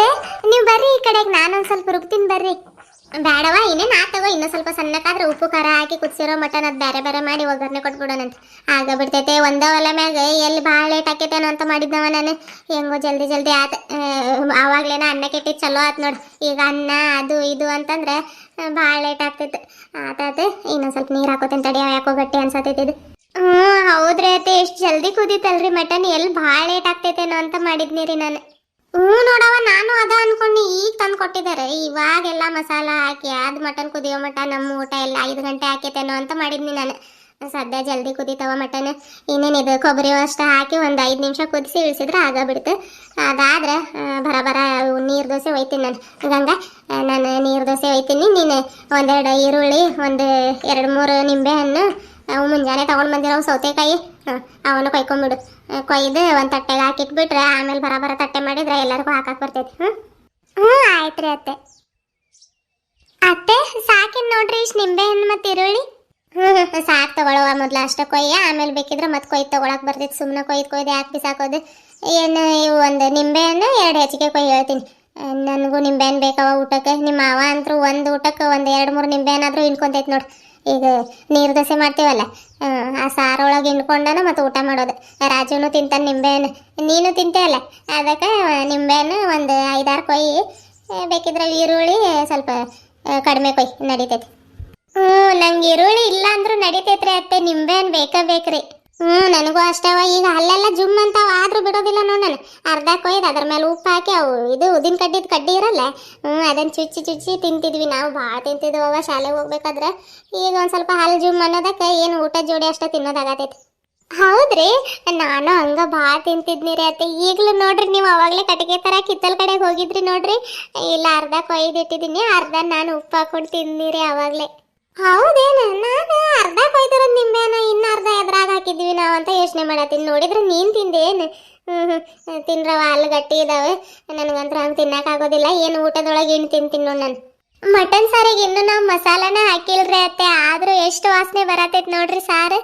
ಅತ್ತೆ ನೀವು ಬರ್ರಿ ಈ ಕಡೆಗೆ, ನಾನೊಂದು ಸ್ವಲ್ಪ ರುಬ್ತೀನಿ ಬರ್ರಿ. ಬೇಡವ ಇನ್ನೇನು ತಗೋ ಇನ್ನೂ ಸ್ವಲ್ಪ ಸಣ್ಣಕ್ಕಾದ್ರೆ ಉಪ್ಪು, ಖಾರ ಹಾಕಿ ಕುದಿಸಿರೋ ಮಟನ್ ಅದು ಬೇರೆ ಬೇರೆ ಮಾಡಿ ಒಗ್ಗರಣೆ ಕೊಟ್ಬಿಡೋಣಂತೆ ಆಗ ಬಿಡ್ತೈತೆ, ಒಂದ ಒಲೆ ಮ್ಯಾಗ ಎಲ್ಲಿ ಭಾಳ ಲೇಟ್ ಆಕೈತೇನೋ ಅಂತ ಮಾಡಿದ್ದವ ನಾನು. ಹೆಂಗೋ ಜಲ್ದಿ ಜಲ್ದಿ ಆತ ಆವಾಗಲೇನ ಅನ್ನ ಕೆಟ್ಟಿ ಚಲೋ ಆತ ನೋಡಿ. ಈಗ ಅನ್ನ, ಅದು ಇದು ಅಂತಂದ್ರೆ ಭಾಳ ಲೇಟ್ ಆಗ್ತೈತೆ. ಆತ ಇನ್ನೊಂದು ಸ್ವಲ್ಪ ನೀರು ಹಾಕೋತೇನೆ ತಡಿ ಯಾಕೋ ಗಟ್ಟಿ ಅನ್ಸತೈತೆ ಇದು. ಹ್ಞೂ ಹೌದ್ರಿ ಅತ್ತೆ, ಎಷ್ಟು ಜಲ್ದಿ ಕುದೀತಲ್ರಿ ಮಟನ್ ಎಲ್ಲಿ ಭಾಳ ಲೇಟ್ ಆಗ್ತೈತೇನೋ ಅಂತ ಮಾಡಿದ್ನಿ ರೀ ನಾನು. ಹ್ಞೂ ನೋಡವ ನಾನು ಅದ ಅನ್ಕೊಂಡು, ಈಗ ತಂದು ಕೊಟ್ಟಿದ್ದಾರೆ. ಇವಾಗೆಲ್ಲ ಮಸಾಲ ಹಾಕಿ ಅದು ಮಟನ್ ಕುದಿಯೋ ಮಟ ನಮ್ಮ ಊಟ ಎಲ್ಲ ಐದು ಗಂಟೆ ಹಾಕೈತೇನೋ ಅಂತ ಮಾಡಿದ್ನಿ ನಾನು. ಸದ್ಯ ಜಲ್ದಿ ಕುದೀತಾವ ಮಟನ್. ಇನ್ನೇನಿದು ಕೊಬ್ಬರಿ ಅಷ್ಟು ಹಾಕಿ ಒಂದು ಐದು ನಿಮಿಷ ಕುದಿಸಿ ಇಳಿಸಿದ್ರೆ ಆಗ ಬಿಡ್ತು. ಅದಾದ್ರೆ ಬರಬರ ಬರ ನೀರು ದೋಸೆ ಒಯ್ತೀನಿ ನಾನು. ಗಂಗಾ ನಾನು ನೀರು ದೋಸೆ ಒಯ್ತೀನಿ. ನೀನು ಒಂದೆರಡು ಈರುಳ್ಳಿ, ಒಂದು ಎರಡು ಮೂರು ನಿಂಬೆ ಹಣ್ಣು ಅವು ಮುಂಜಾನೆ ತೊಗೊಂಡು ಬಂದಿರೋ ಸೌತೆಕಾಯಿ ಅವನು ಕೊಯ್ಕೊಂಬಿಡು. ಕೊಯ್ದು ಒಂದು ತಟ್ಟೆಗೆ ಹಾಕಿಟ್ಬಿಟ್ರೆ ಆಮೇಲೆ ಬರ ಬರ ತಟ್ಟೆ ಎಲ್ಲರಿಗೂ ಹಾಕಾಕ್ ಬರ್ತೈತಿ. ಹ್ಮ್? ಹ್ಞೂ ಆಯ್ತು ರೀ ಅತ್ತೆ. ಅತ್ತೆ, ಸಾಕಿನ್ ನೋಡ್ರಿ ಇಷ್ಟು ನಿಂಬೆ ಹಣ್ಣು ಮತ್ತು ಈರುಳ್ಳಿ. ಹ್ಞೂ ಸಾಕು ತಗೊಳ್ಳುವ ಅಷ್ಟ ಅಷ್ಟೇ ಕೊಯ್ಯ, ಆಮೇಲೆ ಬೇಕಿದ್ರೆ ಮತ್ತೆ ಕೊಯ್ದು ತಗೊಳಕ್ ಬರ್ತೈತಿ. ಸುಮ್ಮನೆ ಕೊಯ್ದು ಕೊಯ್ದು ಯಾಕೆ ಬಿಸಾಕೋದು? ಏನು ಇವು ಒಂದು ನಿಂಬೆ ಹಣ್ಣು, ಎರಡು ಹೆಚ್ಚಿಗೆ ಕೊಯ್ದು ಹೇಳ್ತೀನಿ. ನನಗೂ ನಿಂಬೆ ಹಣ್ಣು ಬೇಕವ ಊಟಕ್ಕೆ. ನಿಮ್ಮ ಮಾವ ಅಂತೂ ಒಂದು ಊಟಕ್ಕೆ ಒಂದು ಎರಡು ಮೂರು ನಿಂಬೆ ಹಣ್ಣಾದ್ರೂ ಇನ್ಕೊಂತೈತಿ ನೋಡಿ. ಈಗ ನೀರು ದೋಸೆ ಮಾಡ್ತೀವಲ್ಲ ಆ, ಸಾರೊಳಗೆ ಹಿಂಡ್ಕೊಂಡನ ಮತ್ತು ಊಟ ಮಾಡೋದು. ರಾಜುನು ತಿಂತಾನೆ ನಿಂಬೆಹಣ್ಣು. ನೀನು ತಿಂತೀಯಲ್ಲ ಅದಕ್ಕೆ ನಿಂಬೆಹಣ್ಣು ಒಂದು ಐದಾರು ಕೊಯ್ಯಿ ಆ, ಬೇಕಿದ್ರೆ ಈರುಳ್ಳಿ ಸ್ವಲ್ಪ ಕಡಿಮೆ ಕೊಯ್ ನಡೀತೈತಿ. ಹ್ಞೂ ನಂಗೆ ಈರುಳ್ಳಿ ಇಲ್ಲ ಅಂದರೂ ನಡೀತೈತ್ರಿ ಅತ್ತೆ. ನಿಂಬೆಹಣ್ಣು ಬೇಕೇ ಬೇಕ್ರಿ? ಹ್ಞೂ ನನಗೂ ಅಷ್ಟವ ಈಗ ಅಲ್ಲೆಲ್ಲ ಜುಮ್ ಅಂತಾವ, ಆದ್ರೂ ಬಿಡೋದಿಲ್ಲ ನೋಡ್ ನಾನು. ಅರ್ಧ ಕೊಯ್ದು ಅದ್ರ ಮೇಲೆ ಉಪ್ಪು ಹಾಕಿ, ಅವು ಇದು ಉದಿನ ಕಡ್ಡಿದ ಕಡ್ಡಿ ಇರಲ್ಲ ಹ್ಞೂ ಅದನ್ನು ಚುಚ್ಚಿ ಚುಚ್ಚಿ ತಿಂತಿದ್ವಿ ನಾವು. ಭಾಳ ತಿಂತಿದ್ವಿ ಅವ ಶಾಲೆಗೆ ಹೋಗ್ಬೇಕಾದ್ರೆ. ಈಗ ಒಂದು ಸ್ವಲ್ಪ ಹಾಲು ಜುಮ್ ಅನ್ನೋದಕ್ಕೆ ಏನು ಊಟ ಜೋಡಿ ಅಷ್ಟೇ ತಿನ್ನೋದಾಗತೈತಿ ಹೌದ್ರಿ? ನಾನು ಹಂಗ ಭಾಳ ತಿಂತಿದ್ನಿ ರೀ ಅತ್ತೆ. ಈಗಲೂ ನೋಡ್ರಿ ನೀವು ಅವಾಗಲೇ ಕಟ್ಟಿಗೆ ಥರ ಕಿತ್ತಲ್ ಕಡೆಗೆ ಹೋಗಿದ್ರಿ ನೋಡ್ರಿ. ಇಲ್ಲ, ಅರ್ಧ ಕೊಯ್ದಿಟ್ಟಿದ್ದೀನಿ ಅರ್ಧ ನಾನು ಉಪ್ಪು ಹಾಕೊಂಡು ತಿಂದಿರಿ ಅವಾಗಲೇ. ಹೌದೇನು? ನಾನು ಅರ್ಧ ಕೊಯ್ದಿರೋ ನಿಂಬೆನ ಇನ್ನ ಅರ್ಧ ಎದ್ರಾಗ ಹಾಕಿದ್ವಿ ನಾವು ಅಂತ ಯೋಚನೆ ಮಾಡತ್ತೀನಿ. ನೋಡಿದ್ರೆ ನೀನು ತಿಂದೇನು? ತಿನ್ರವ ಅಲ್ಲಿ ಗಟ್ಟಿ ಇದಾವೆ. ನನಗಂತ್ರ ಹಂಗೆ ತಿನ್ನಕ್ಕಾಗೋದಿಲ್ಲ. ಏನು ಊಟದೊಳಗೆ ಏನು ತಿಂತೀನಿ ನೋಡಿ ನಾನು. ಮಟನ್ ಸಾರಿಗೆ ಇನ್ನು ನಾವು ಮಸಾಲಾನ ಹಾಕಿಲ್ರಿ ಅತ್ತೆ. ಆದರೂ ಎಷ್ಟು ವಾಸನೆ ಬರತೈತೆ ನೋಡ್ರಿ ಸಾರು.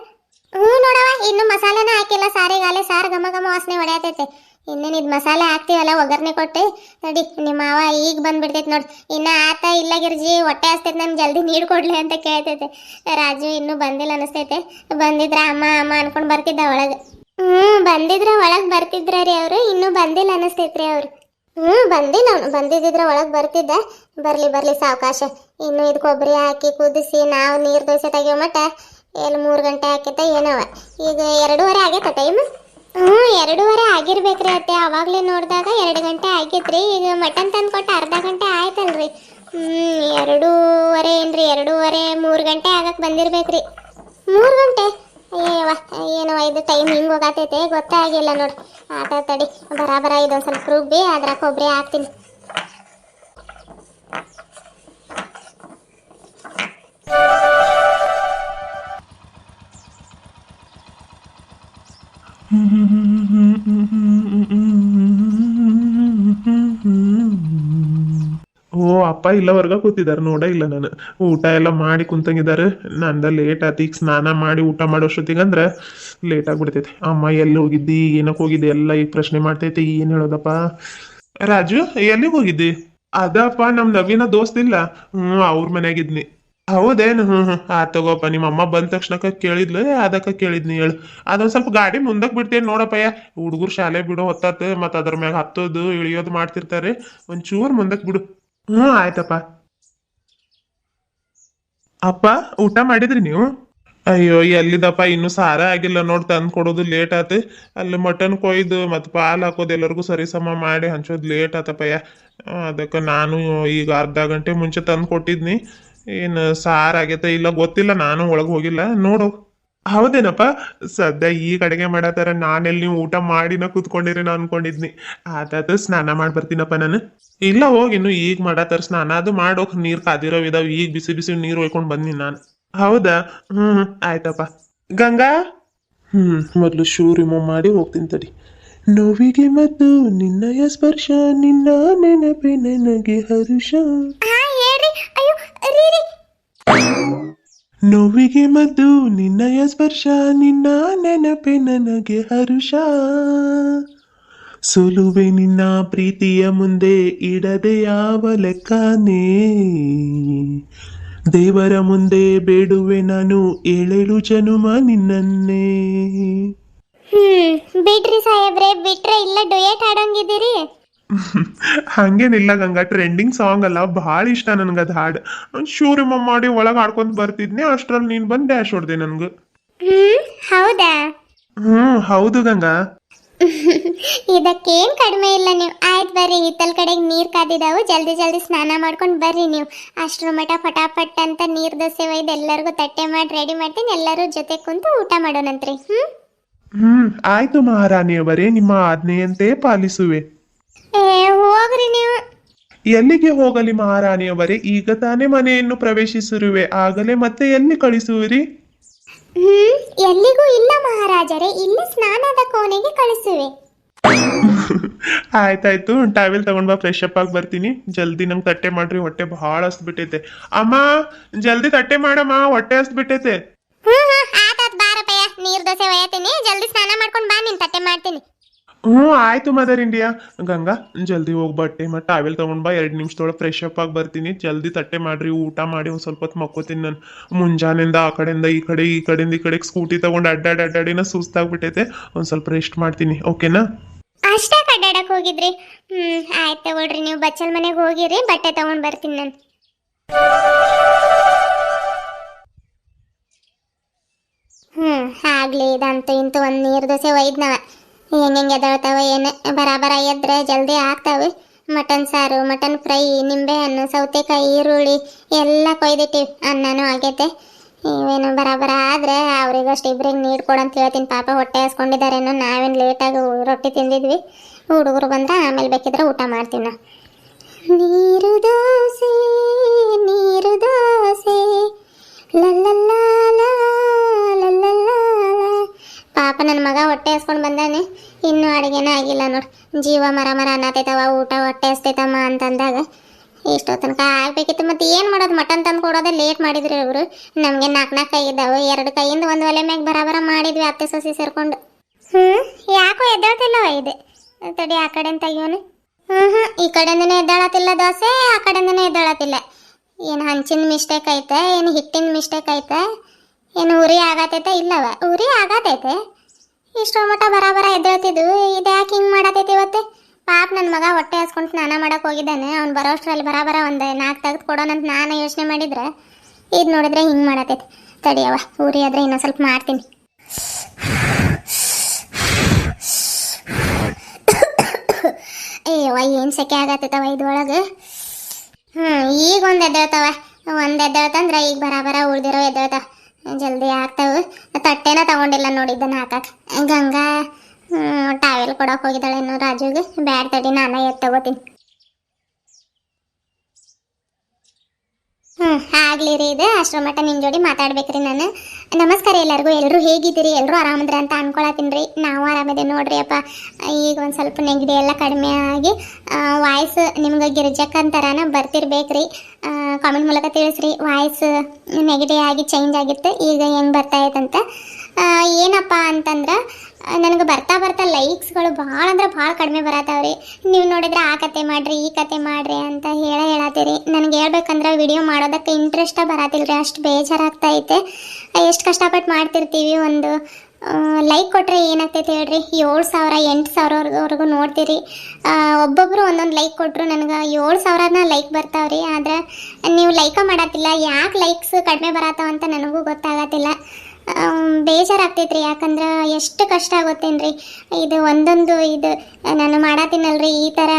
ಹ್ಞೂ ನೋಡವ ಇನ್ನು ಮಸಾಲಾನ ಹಾಕಿಲ್ಲ. ಸಾರಿಗಾಲೆ ಸಾರು ಘಮ ಘಮ ವಾಸನೆ ಹೊಡೆಯತೈತೆ ಇನ್ನೇನು ಇದು ಮಸಾಲೆ ಹಾಕ್ತೀವಲ್ಲ, ಒಗ್ಗರಣೆ ಕೊಟ್ಟು? ನೋಡಿ, ನಿಮ್ಮ ಮಾವ ಈಗ ಬಂದ್ಬಿಡ್ತೈತೆ ನೋಡಿ. ಇನ್ನು ಆತ ಇಲ್ಲ ಗಿರ್ಜಿ, ಹೊಟ್ಟೆ ಹಸ್ತೈತೆ, ನಮ್ಗೆ ಜಲ್ದಿ ನೀರು ಕೊಡ್ಲಿ ಅಂತ ಕೇಳ್ತೈತೆ. ರಾಜು ಇನ್ನೂ ಬಂದಿಲ್ಲ ಅನಿಸ್ತೈತೆ. ಬಂದಿದ್ರ ಅಮ್ಮ ಅಮ್ಮ ಅನ್ಕೊಂಡು ಬರ್ತಿದ್ದ ಒಳಗೆ. ಹ್ಞೂ ಬಂದಿದ್ರ ಒಳಗೆ ಬರ್ತಿದ್ರ ರೀ ಅವರು, ಇನ್ನೂ ಬಂದಿಲ್ಲ ಅನಿಸ್ತೈತ್ರಿ ಅವರು. ಹ್ಞೂ ಬಂದಿಲ್ಲ ಅವನು, ಬಂದಿದ್ದಿದ್ರೆ ಒಳಗೆ ಬರ್ತಿದ್ದ. ಬರಲಿ ಬರಲಿ ಸಾವಕಾಶ. ಇನ್ನು ಇದು ಕೊಬ್ಬರಿ ಹಾಕಿ ಕುದಿಸಿ, ನಾವು ನೀರು ದೋಸೆ ತೆಗಿಯೋ ಮಟ್ಟ ಎಲ್ಲಿ ಮೂರು ಗಂಟೆ ಆಕೈತೆ ಏನವ. ಈಗ ಎರಡೂವರೆ ಆಗೈತೆ ಟೈಮ್ ಹ್ಞೂ, ಎರಡೂವರೆ ಆಗಿರ್ಬೇಕ್ರಿ ಅತ್ತೆ. ಅವಾಗಲೇ ನೋಡಿದಾಗ ಎರಡು ಗಂಟೆ ಆಗಿದ್ರಿ ಈಗ ಮಟನ್ ತಂದು ಕೊಟ್ಟು ಅರ್ಧ ಗಂಟೆ ಆಯ್ತಲ್ರಿ. ಹ್ಞೂ ಎರಡೂವರೆ ಏನ್ರಿ? ಎರಡೂವರೆ, ಮೂರು ಗಂಟೆ ಆಗಕ್ಕೆ ಬಂದಿರ್ಬೇಕ್ರಿ. ಮೂರು ಗಂಟೆ? ಏವ ಏನೋ ಇದು ಟೈಮ್ ಹಿಂಗೆ ಹೋಗತೈತೆ? ಗೊತ್ತೇ ಆಗಿಲ್ಲ ನೋಡಿ ಆತ ತಡಿ ಬರಾಬರ ಇದೊಂದು ಸ್ವಲ್ಪ ರುಬ್ಬಿ ಅದ್ರ ಕೊಬ್ಬರಿ ಹಾಕ್ತೀನಿ. ಓ, ಅಪ್ಪ ಇಲ್ಲವರ್ಗ ಕೂತಿದ್ದಾರೆ, ನೋಡ ಇಲ್ಲ ನಾನು. ಊಟ ಎಲ್ಲ ಮಾಡಿ ಕುಂತಂಗಿದ್ದಾರೆ. ನಂದ ಲೇಟ್ ಆತ ಈಗ ಸ್ನಾನ ಮಾಡಿ ಊಟ ಮಾಡೋಷ್ಟೊತ್ತಿಗೆ ಅಂದ್ರೆ ಲೇಟ್ ಆಗ್ಬಿಡ್ತೈತಿ. ಅಮ್ಮ ಎಲ್ಲಿ ಹೋಗಿದ್ದಿ, ಏನಕ್ಕೆ ಹೋಗಿದ್ದಿ, ಎಲ್ಲ ಈಗ ಪ್ರಶ್ನೆ ಮಾಡ್ತೈತಿ, ಏನ್ ಹೇಳೋದಪ್ಪ? ರಾಜು, ಎಲ್ಲಿಗೆ ಹೋಗಿದ್ದಿ? ಅದಪ್ಪ, ನಮ್ ನವೀನ ದೋಸ್ತಿಲ್ಲ. ಹ್ಮ್, ಅವ್ರ ಮನ್ಯಾಗಿದ್ನಿ ಹೌದೇನು? ಹ್ಮ್ ಆ ತಗೋಪ್ಪ ನಿಮ್ಮ ಅಮ್ಮ ಬಂದ ತಕ್ಷಣಕ್ಕ ಕೇಳಿದ್ಲು. ಅದಕ್ಕ ಕೇಳಿದ್ನಿ ಹೇಳು. ಅದೊಂದ್ ಸ್ವಲ್ಪ ಗಾಡಿ ಮುಂದಕ್ ಬಿಡ್ತೇನೆ ನೋಡಪ್ಪಯ್ಯ. ಹುಡುಗರು ಶಾಲೆ ಬಿಡೋ ಹೊತ್ತಾತ, ಮತ್ತ ಅದ್ರ ಮ್ಯಾಗ ಹತ್ತೋದು, ಇಳಿಯೋದು ಮಾಡ್ತಿರ್ತಾರೆ. ಒಂಚೂರ್ ಮುಂದಕ್ ಬಿಡು. ಹ್ಮ್, ಆಯ್ತಪ್ಪ. ಅಪ್ಪ, ಊಟ ಮಾಡಿದ್ರಿ ನೀವು? ಅಯ್ಯೋ, ಎಲ್ಲಿದಪ್ಪ? ಇನ್ನು ಸಾರ ಆಗಿಲ್ಲ ನೋಡ್, ತಂದ್ ಕೊಡೋದು ಲೇಟ್ ಆತ. ಅಲ್ಲಿ ಮಟನ್ ಕೊಯ್ದು ಮತ್ ಪಾಲ್ ಹಾಕೋದು ಎಲ್ಲರಿಗೂ ಸರಿ ಸಮ ಮಾಡಿ ಹಂಚೋದು ಲೇಟ್ ಆತಪ್ಪಯ್ಯ. ಅದಕ್ಕೆ ನಾನು ಈಗ ಅರ್ಧ ಗಂಟೆ ಮುಂಚೆ ತಂದು ಕೊಟ್ಟಿದ್ನಿ. ಏನು ಸಾರ್ ಆಗೇತ ಇಲ್ಲ ಗೊತ್ತಿಲ್ಲ, ನಾನು ಒಳಗೆ ಹೋಗಿಲ್ಲ. ನೋಡು. ಹೌದೇನಪ್ಪ? ಸದ್ಯ ಈಗ ಅಡಿಗೆ ಮಾಡತ್ತಾರ ನಾನೆಲ್ಲಿ ನೀವು ಊಟ ಮಾಡಿನ ಕೂತ್ಕೊಂಡಿರೇನೋ ಅನ್ಕೊಂಡಿದ್ನಿ. ಆತಾತ ಸ್ನಾನ ಮಾಡಿ ಬರ್ತೀನಪ್ಪ ನಾನು. ಇಲ್ಲ ಹೋಗಿನ್ನು ಈಗ ಮಾಡತ್ತಾರ ಸ್ನಾನ ಅದು ಮಾಡೋಕ್ ನೀರ್ ಕಾದಿರೋ ಇದಾವ ಈಗ ಬಿಸಿ ಬಿಸಿ ನೀರು ಒಯ್ಕೊಂಡ್ ಬಂದ್ನಿ ನಾನು. ಹೌದಾ? ಹ್ಮ್ ಆಯ್ತಪ್ಪ. ಗಂಗಾ? ಹ್ಮ್, ಮೊದ್ಲು ಶೂ ರಿಮೂವ್ ಮಾಡಿ ಹೋಗ್ತೀನಿ ತಡಿ. ನೋವಿಗೆ ಮತ್ತು ನಿನ್ನಯ ಸ್ಪರ್ಶ, ನಿನ್ನ ನೆನಪೆ ನನಗೆ ಹರುಷ. ನೋವಿಗೆ ಮದ್ದು, ನಿನ್ನಯ ಸ್ಪರ್ಶ, ನಿನ್ನ ನೆನಪೆ ನನಗೆ ಹರುಷ. ಸೋಲುವೆ ನಿನ್ನ ಪ್ರೀತಿಯ ಮುಂದೆ ಇಡದೆ ಯಾವ ಲೆಕ್ಕನೇ. ದೇವರ ಮುಂದೆ ಬೇಡುವೆ ನಾನು ಏಳೇಳು ಜನುಮ ನಿನ್ನನ್ನೇ. ಬಿಡ್ರಿ ಸಾಹೇಬ್ರೆ, ಬಿಟ್ರೆ ಇಲ್ಲ, ಡೊಯೇಟ್ ಆಡಂಗಿದ್ದೀರಿ. ಹಂಗೇನಿಲ್ಲ ಗಂಗಾ ಟ್ರೆಂಡಿಂಗ್ ಸಾಂಗ್ ಅಲ್ಲ ಭಾಳ ಇಷ್ಟ ನನ್ಗೆ ಅದು ಹಾಡು. ಶೂರಿಮ ಮಾಡಿ ಒಳಗೆ ಹಾಡ್ಕೊಂತ ಬರ್ತಿದ್ನಿ ಅಷ್ಟ್ರಲ್ಲಿ ನೀನು ಬಂದು ಡ್ಯಾಶ್ ಹೊಡ್ದೆ ನನ್ಗೆ. ಹ್ಮ್ ಹೌದಾ? ಹ್ಞೂ ಹೌದು ಗಂಗಾ. ಇದಕ್ಕೇನ್ ಕಡಿಮೆ ಇಲ್ಲ ನೀವು. ಆಯ್ತು ಬರ್ರಿ ಹಿತ್ತಲ್ ಕಡೆಗೆ ನೀರ್ ಕಾದಿದಾವು ಜಲ್ದಿ ಜಲ್ದಿ ಸ್ನಾನ ಮಾಡ್ಕೊಂಡು ಬರ್ರಿ ನೀವು. ಅಷ್ಟ್ರ ಮಠ ಫಟಾಫಟ್ ಅಂತ ನೀರ್ ದೋಸೆ ಒಯ್ದು ಎಲ್ಲರಿಗೂ ತಟ್ಟೆ ಮಾಡಿ ರೆಡಿ ಮಾಡ್ತೀನಿ ಎಲ್ಲರೂ ಜೊತೆ ಕುಂತು ಊಟ ಮಾಡೋಣಂತ್ರಿ ಹ್ಮ್? ಹ್ಮ್ ಆಯ್ತು ಮಹಾರಾಣಿಯವರೇ ನಿಮ್ಮ ಆಜ್ಞೆಯಂತೆ ಪಾಲಿಸುವೆ. ಏ ಹೋಗ್ರಿ ನೀವು. ಎಲ್ಲಿಗೆ ಹೋಗಲಿ ಮಹಾರಾಣಿಯವರೇ? ಈಗ ತಾನೇ ಮನೆಯನ್ನು ಪ್ರವೇಶಿಸಿರುವೆ. ಆಗಲೇ ಮತ್ತೆ ಎಲ್ಲಿ ಕಳಿಸುವಿರಿ? ಹ್ಮ್ ಎಲ್ಲಿಗೂ ಇಲ್ಲ ಮಹಾರಾಜರೇ. ಇಲ್ಲಿ ಸ್ನಾನದ ಕೋಣೆಗೆ ಕಳಿಸುವೆ. ಆಯ್ತಾಯ್ತು ಟ್ಯಾವೆಲ್ ತಗೊಂಡ್ ಬಾ ಫ್ರೆಶ್ ಅಪ್ ಆಗಿ ಬರ್ತೀನಿ. ಜಲ್ದಿ ನಂಗೆ ತಟ್ಟೆ ಮಾಡ್ರಿ ಹೊಟ್ಟೆ ಬಹಳ ಹಸ್ದ್ ಬಿಟ್ಟೈತೆ ಅಮ್ಮ ಜಲ್ದಿ ತಟ್ಟೆ ಮಾಡಮ್ಮ ಹೊಟ್ಟೆ ಹಸ್ದ್ ಬಿಟ್ಟೈತೆ ಹ್ಮ್ ಹ್ಮ್ ಆತಾತ್ ಬಾರಪ್ಪಯ್ಯ. ನೀರ್ ದೋಸೆ ಒಯ್ಯತೀನಿ ಜಲ್ದಿ ಸ್ನಾನ ಮಾಡ್ಕೊಂಡು ಬಾ ನಿನ್ ತಟ್ಟೆ ಮಾಡ್ತೀನಿ. ಹ್ಞೂ, ಆಯ್ತು ಮದರ್ ಇಂಡಿಯಾ ಗಂಗಾ, ಜಲ್ದಿ ಹೋಗಿ ಬಟ್ಟೆ ಟಾವೆಲ್ ತಗೊಂಡ್ ಬಾ, ಎರಡು ನಿಮಿಷದೊಳಗೆ ಫ್ರೆಶ್ ಅಪ್ ಆಗಿ ಬರ್ತೀನಿ. ಜಲ್ದಿ ತಟ್ಟೆ ಮಾಡ್ರಿ, ಊಟ ಮಾಡಿ ಒಂದು ಸ್ವಲ್ಪ ಹೊತ್ತು ಮಕ್ಕೋತೀನಿ ನಾನು. ಮುಂಜಾನೆಯಿಂದ ಆ ಕಡೆಯಿಂದ ಈ ಕಡೆ, ಈ ಕಡೆಯಿಂದ ಈ ಕಡೆಗೆ ಸ್ಕೂಟಿ ತಗೊಂಡು ಅಡ್ಡಾಡಿ ಅಡ್ಡಾಡಿನ ಸುಸ್ತಾಗ್ಬಿಟ್ಟೈತೆ. ಒಂದು ಸ್ವಲ್ಪ ರೆಸ್ಟ್ ಮಾಡ್ತೀನಿ ಓಕೆನಾ ಅಷ್ಟೇ ಕಡ್ಡಾಡಕ್ ಹೋಗಿದ್ರಿ? ಹ್ಞೂ ಆಯ್ತು ತಗೊಳ್ರಿ, ನೀವು ಬಚ್ಚಲ್ ಮನೆಗೆ ಹೋಗಿರಿ, ಬಟ್ಟೆ ತಗೊಂಡ್ ಬರ್ತೀನಿ ನಾನು. ಹ್ಮ್, ಆಗ್ಲಿ, ಇದಂತೂ ಇಂತೂ ಒಂದು ನೀರು ದೋಸೆ ಹೆಂಗ್ ಹೆಂಗ್ ಎದಳ್ತಾವ ಏನು ಬರಾಬರ ಎದ್ರೆ ಜಲ್ದಿ ಆಗ್ತಾವೆ. ಮಟನ್ ಸಾರು, ಮಟನ್ ಫ್ರೈ, ನಿಂಬೆಹಣ್ಣು, ಸೌತೆಕಾಯಿ, ಈರುಳ್ಳಿ ಎಲ್ಲ ಕೊಯ್ದಿಟ್ಟಿವಿ. ಅನ್ನನೂ ಆಗೈತೆ. ಇವೇನು ಬರಾಬರ ಆದ್ರೆ ಇಬ್ಬರಿಗೆ ಇಬ್ರಿಗೆ ನೀಡ್ಕೊಡಂತ ಹೇಳ್ತೀನಿ. ಪಾಪ ಹೊಟ್ಟೆ ಹಸ್ಕೊಂಡಿದ್ದಾರೇನೋ ನಾವೇನು ಲೇಟಾಗಿ ರೊಟ್ಟಿ ತಿಂದಿದ್ವಿ. ಹುಡುಗರು ಬಂದ್ರೆ ಆಮೇಲೆ ಬೇಕಿದ್ರೆ ಊಟ ಮಾಡ್ತೀವಿ ನಾವು. ನೀರು ದೋಸೆ ನೀರು ದೋಸೆ. ಪಾಪ ನನ್ನ ಮಗ ಹೊಟ್ಟೆ ಹಸ್ಕೊಂಡು ಬಂದಾನೆ? ಇನ್ನೂ ಅಡುಗೆನೇ ಆಗಿಲ್ಲ ನೋಡಿ. ಜೀವ ಮರ ಮರ ಅನ್ನತೈತವ, ಊಟ ಹೊಟ್ಟೆ ಹಸ್ತೈತಮ್ಮ ಅಂತಂದಾಗ ಇಷ್ಟೋ ತನಕ ಆಗ್ಬೇಕಿತ್ತು. ಮತ್ತೆ ಏನು ಮಾಡೋದು? ಮಟನ್ ತಂದು ಕೊಡೋದೇ ಲೇಟ್ ಮಾಡಿದ್ರು ಇವರು. ನಮಗೆ ನಾಲ್ಕು ನಾಲ್ಕು ಕೈ ಇದ್ದಾವೆ. ಎರಡು ಕೈಯಿಂದ ಒಂದು ಒಲೆ ಮ್ಯಾಗ ಬರಾಬರ ಮಾಡಿದ್ವಿ ಅತ್ತೆ ಸೊಸಿ ಸೇರ್ಕೊಂಡು. ಹ್ಞೂ ಯಾಕೋ ಎದ್ದಾಳ್ತಿಲ್ಲ ಇದೆ? ತಡಿ ಆ ಕಡೆ ತೆಗಿಯೋನು. ಹ್ಞೂ ಹ್ಞೂ ಈ ಕಡೆಯಿಂದನೇ ಎದ್ದಾಳತಿಲ್ಲ ದೋಸೆ, ಆ ಕಡೆಯಿಂದನೇ ಎದ್ದಾಳತಿಲ್ಲ ಏನು ಹಂಚಿನ ಮಿಸ್ಟೇಕ್ ಐತೆ, ಏನು ಹಿಟ್ಟಿನ ಮಿಸ್ಟೇಕ್ ಐತೆ, ಏನು ಉರಿ ಆಗತೈತೆ ಇಲ್ಲವ? ಉರಿ ಆಗತೈತೆ. ಇಷ್ಟೋ ಮಟ್ಟ ಬರಾಬರ ಎದ್ದೇಳ್ತಿದ್ದು ಇದು ಯಾಕೆ ಹಿಂಗೆ ಮಾಡತೈತಿ ಇವತ್ತೆ? ಪಾಪ ನನ್ನ ಮಗ ಹೊಟ್ಟೆ ಹಾಸ್ಕೊಂಡು ಸ್ನಾನ ಮಾಡಕ್ಕೆ ಹೋಗಿದ್ದಾನೆ. ಅವ್ನು ಬರೋಷ್ಟರಲ್ಲಿ ಬರಾಬರ ಒಂದು ನಾಲ್ಕು ತೆಗೆದು ಕೊಡೋಣಂತ ನಾನು ಯೋಚನೆ ಮಾಡಿದ್ರೆ ಇದು ನೋಡಿದ್ರೆ ಹಿಂಗೆ ಮಾಡತೈತಿ ತಡಿಯವ ಊರಿ ಆದರೆ ಇನ್ನೊಂದು ಸ್ವಲ್ಪ ಮಾಡ್ತೀನಿ. ಅಯ್ಯವ್ವ ಏನು ಸೆಕೆ ಆಗತ್ತೈತವ ಇದ್ರೊಳಗೆ? ಹ್ಞೂ ಈಗ ಒಂದು ಎದ್ದೇಳ್ತವ ಒಂದು ಎದ್ದೇಳ್ತಂದ್ರೆ ಈಗ ಬರಾಬರ ಉಳ್ದಿರೋ ಎದ್ದೇಳ್ತಾವ. ಜಲ್ದಿ ಆಗ್ತಾವೆ. ತಟ್ಟೆನ ತಗೊಂಡಿಲ್ಲ ನೋಡಿದ್ದನ್ನ ಹಾಕಕ್ಕೆ ಗಂಗಾ ಟಾವೆಲ್ ಕೊಡಕ್ಕೆ ಹೋಗಿದ್ದಾಳೇನು ರಾಜುಗೆ. ಬ್ಯಾಡ್ ತಡಿ, ನಾನು ಎತ್ ತಗೋತೀನಿ. ಹ್ಞೂ ಆಗ್ಲಿ ರೀ ಇದು. ಅಷ್ಟರ ಮಟ್ಟ ನಿಮ್ಮ ಜೋಡಿ ಮಾತಾಡ್ಬೇಕ್ರಿ ನಾನು. ನಮಸ್ಕಾರ ಎಲ್ಲರಿಗೂ. ಎಲ್ಲರೂ ಹೇಗಿದ್ದೀರಿ? ಎಲ್ಲರೂ ಆರಾಮದ್ರಿ ಅಂತ ಅನ್ಕೊಳತ್ತೀನಿ ರೀ. ನಾವು ಆರಾಮಿದೆ ನೋಡ್ರಿ ಅಪ್ಪ. ಈಗ ಒಂದು ಸ್ವಲ್ಪ ನೆಗಡಿ ಎಲ್ಲ ಕಡಿಮೆ ಆಗಿ ವಾಯ್ಸ್ ನಿಮ್ಗೆ ಗಿರ್ಜಕ್ಕಂತರನ ಬರ್ತಿರ್ಬೇಕ್ರಿ. ಕಾಮೆಂಟ್ ಮೂಲಕ ತಿಳಿಸ್ರಿ. ವಾಯ್ಸ್ ನೆಗೆಟಿವ್ ಆಗಿ ಚೇಂಜ್ ಆಗಿತ್ತು. ಈಗ ಹೆಂಗೆ ಬರ್ತಾ ಆ, ಏನಪ್ಪ ಅಂತಂದ್ರೆ ನನಗೆ ಬರ್ತಾ ಬರ್ತಾ ಲೈಕ್ಸ್ಗಳು ಭಾಳ ಅಂದ್ರೆ ಭಾಳ ಕಡಿಮೆ ಬರತ್ತಾವ್ರಿ ನೀವು ನೋಡಿದ್ರೆ ಆ ಕತೆ ಮಾಡ್ರಿ ಈ ಕತೆ ಮಾಡ್ರಿ ಅಂತ ಹೇಳ ಹೇಳತ್ತೀರಿ ನನಗೆ ಹೇಳ್ಬೇಕಂದ್ರೆ ವಿಡಿಯೋ ಮಾಡೋದಕ್ಕೆ ಇಂಟ್ರೆಸ್ಟ ಬರತ್ತಿಲ್ಲ ರೀ ಅಷ್ಟು ಬೇಜಾರಾಗ್ತಾ ಐತೆ. ಎಷ್ಟು ಕಷ್ಟಪಟ್ಟು ಮಾಡ್ತಿರ್ತೀವಿ ಒಂದು ಲೈಕ್ ಕೊಟ್ಟರೆ ಏನಾಗ್ತೈತೆ ಹೇಳ್ರಿ? ಏಳು ಸಾವಿರ, ಎಂಟು ಸಾವಿರವರೆಗೂ ನೋಡ್ತೀರಿ. ಒಬ್ಬೊಬ್ಬರು ಒಂದೊಂದು ಲೈಕ್ ಕೊಟ್ಟರು ನನಗೆ ಏಳು ಸಾವಿರನ ಲೈಕ್ ಬರ್ತಾವ್ರಿ. ಆದ್ರೆ ನೀವು ಲೈಕ ಮಾಡತ್ತಿಲ್ಲ ಯಾಕೆ ಲೈಕ್ಸ್ ಕಡಿಮೆ ಬರತ್ತಾವ ಅಂತ ನನಗೂ ಗೊತ್ತಾಗತ್ತಿಲ್ಲ ಬೇಜಾರಾಗ್ತೈತೆ ರೀ ಯಾಕಂದ್ರೆ ಎಷ್ಟು ಕಷ್ಟ ಆಗುತ್ತೇನ್ರಿ? ಇದು ಒಂದೊಂದು ಇದು, ನಾನು ಮಾಡತ್ತೀನಲ್ರಿ ಈ ಥರ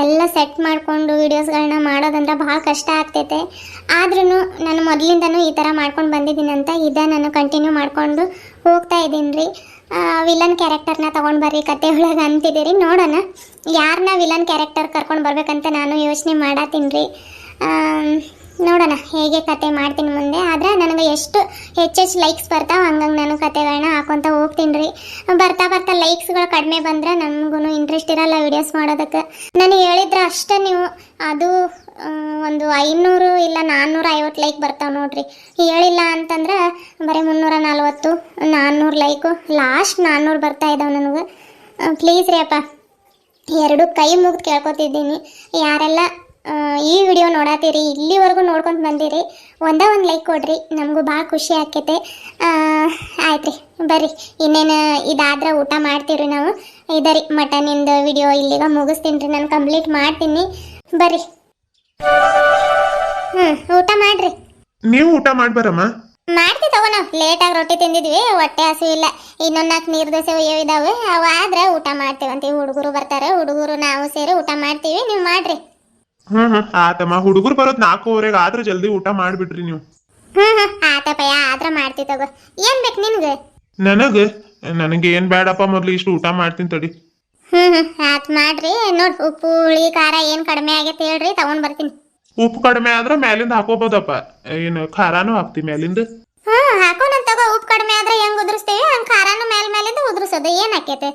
ಎಲ್ಲ ಸೆಟ್ ಮಾಡಿಕೊಂಡು ವೀಡಿಯೋಸ್ಗಳನ್ನ ಮಾಡೋದಂದ್ರೆ ಭಾಳ ಕಷ್ಟ ಆಗ್ತೈತೆ. ಆದ್ರೂ ನಾನು ಮೊದಲಿಂದನೂ ಈ ಥರ ಮಾಡ್ಕೊಂಡು ಬಂದಿದ್ದೀನಂತ ಇದ ನಾನು ಕಂಟಿನ್ಯೂ ಮಾಡಿಕೊಂಡು ಹೋಗ್ತಾ ಇದ್ದೀನಿ ರೀ. ವಿಲನ್ ಕ್ಯಾರೆಕ್ಟರ್ನ ತೊಗೊಂಡು ಬರ್ರಿ, ಕತೆ ಒಳಗೆ ಅಂತಿದ್ದೀರಿ ನೋಡೋಣ ಯಾರನ್ನ ವಿಲನ್ ಕ್ಯಾರೆಕ್ಟರ್ ಕರ್ಕೊಂಡು ಬರ್ಬೇಕಂತ ನಾನು ಯೋಚನೆ ಮಾಡತ್ತೀನಿ ರೀ. ನೋಡೋಣ, ಹೇಗೆ ಕತೆ ಮಾಡ್ತೀನಿ ಮುಂದೆ. ಆದರೆ ನನಗೆ ಎಷ್ಟು ಹೆಚ್ಚೆಚ್ಚು ಲೈಕ್ಸ್ ಬರ್ತಾವೆ, ಹಂಗಂಗೆ ನಾನು ಕತೆಗಳನ್ನ ಹಾಕೊತ ಹೋಗ್ತೀನಿ ರೀ. ಬರ್ತಾ ಬರ್ತಾ ಲೈಕ್ಸ್ಗಳು ಕಡಿಮೆ ಬಂದರೆ ನಮಗೂ ಇಂಟ್ರೆಸ್ಟ್ ಇರಲ್ಲ ವಿಡಿಯೋಸ್ ಮಾಡೋದಕ್ಕೆ. ನಾನು ಹೇಳಿದ್ರೆ ಅಷ್ಟೇ ನೀವು, ಅದು ಒಂದು ಐನೂರು ಇಲ್ಲ ನಾನ್ನೂರ ಐವತ್ತು ಲೈಕ್ ಬರ್ತಾವೆ ನೋಡ್ರಿ. ಹೇಳಿಲ್ಲ ಅಂತಂದ್ರೆ ಬರೀ ಮುನ್ನೂರ ನಲ್ವತ್ತು, ನಾನ್ನೂರು ಲೈಕು ಲಾಸ್ಟ್ ನಾನ್ನೂರು ಬರ್ತಾ ಇದ್ದಾವೆ ನನಗೆ. ಪ್ಲೀಸ್ ರೀ ಅಪ್ಪ. ಎರಡು ಕೈ ಮುಗಿದು ಕೇಳ್ಕೊತಿದ್ದೀನಿ. ಯಾರೆಲ್ಲ ಈ ವಿಡಿಯೋ ನೋಡತ್ತೀರಿ ಇಲ್ಲಿವರೆಗೂ ನೋಡ್ಕೊಂಡು ಬಂದಿರಿ, ಒಂದೇ ಒಂದು ಲೈಕ್ ಕೊಡ್ರಿ, ನಮಗೂ ಭಾಳ ಖುಷಿ ಆಕೈತೆ. ಆಯ್ತು ರೀ ಬರ್ರಿ. ಇನ್ನೇನು ಇದಾದ್ರೆ ಊಟ ಮಾಡ್ತೀವಿ ನಾವು. ಇದರಿ ಮಟನಿಂದ ವಿಡಿಯೋ ಇಲ್ಲಿಗ ಮುಗಿಸ್ತೀನಿ ರೀ ನಾನು ಕಂಪ್ಲೀಟ್ ಮಾಡ್ತೀನಿ. ಬರ್ರಿ. ಹ್ಞೂ ಊಟ ಮಾಡ್ರಿ. ನೀವು ಊಟ ಮಾಡ್ಬಾರಮ್ಮ? ಮಾಡ್ತಿ ತಗೋ ನಾವು. ಲೇಟಾಗಿ ರೊಟ್ಟಿ ತಿಂದಿದ್ವಿ ಹೊಟ್ಟೆ ಹಸು ಇಲ್ಲ. ಇನ್ನೊಂದು ನಾಲ್ಕು ನೀರು ದೋಸೆ ಒಯ್ಯೋ ಇದಾವೆ. ಅವ ಆದ್ರೆ ಊಟ ಮಾಡ್ತೀವಂತೀವಿ ಹುಡುಗರು ಬರ್ತಾರೆ ಹುಡುಗರು ನಾವು ಸೇರಿ ಊಟ ಮಾಡ್ತೀವಿ. ನೀವು ಮಾಡ್ರಿ. ಹ್ಮ್ ಹ್ಮ್ ಆತಮ್ಮ. ಹುಡುಗರು ಬರೋದ್ ನಾಲ್ಕೂವರೆಗೆ ಆದ್ರೆ ಜಲ್ದಿ ಊಟ ಮಾಡ್ಬಿಡ್ರಿ ನೀವು. ಹ್ಞೂ ಹ್ಞೂ ಆತಪ್ಪಯ್ಯ ಆದ್ರೆ ಮಾಡ್ತಿ ತಗೋ. ಏನ್ ಬೇಕು ನಿನ್ಗೆ? ನನಗ? ನನಗೆ ಏನ್ ಬೇಡಪ್ಪ ಮೊದ್ಲು ಇಷ್ಟು ಊಟ ಮಾಡ್ತೀನಿ ತಡಿ. ಹ್ಞೂ ಹ್ಞೂ ಆತು ಮಾಡ್ರಿ. ನೋಡಿ ಉಪ್ಪು ಹುಳಿ ಖಾರ ಏನು ಕಡಿಮೆ ಆಗೈತೆ ಹೇಳ್ರಿ ತಗೊಂಡ್ ಬರ್ತೀನಿ. ಉಪ್ಪು ಕಡಿಮೆ ಆದ್ರೆ ಮ್ಯಾಲಿಂದ ಹಾಕೋಬೋದಪ್ಪ. ಏನು ಖಾರಾನು ಹಾಕ್ತಿ ಮ್ಯಾಲಿಂದ? ಹ್ಞೂ ಹಾಕೋಣ ತಗೋ. ಉಪ್ಪು ಕಡಿಮೆ ಆದ್ರೆ ಹೆಂಗ್ ಉದುರಿಸ್ತೀವಿ? ಹಂಗೆ ಖಾರಾನು ಮೇಲ್ ಮೇಲಿಂದ ಉದುರಿಸೋದು. ಏನು ಆಕೈತೆ?